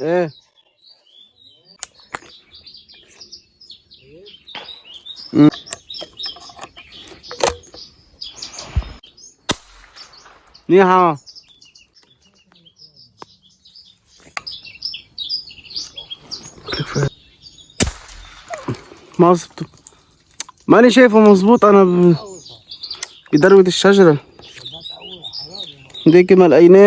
إيه. ني هاو مظبوط ماني شايفه مظبوط أنا ب... الشجرة देखिए मलाई ने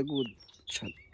the good shot.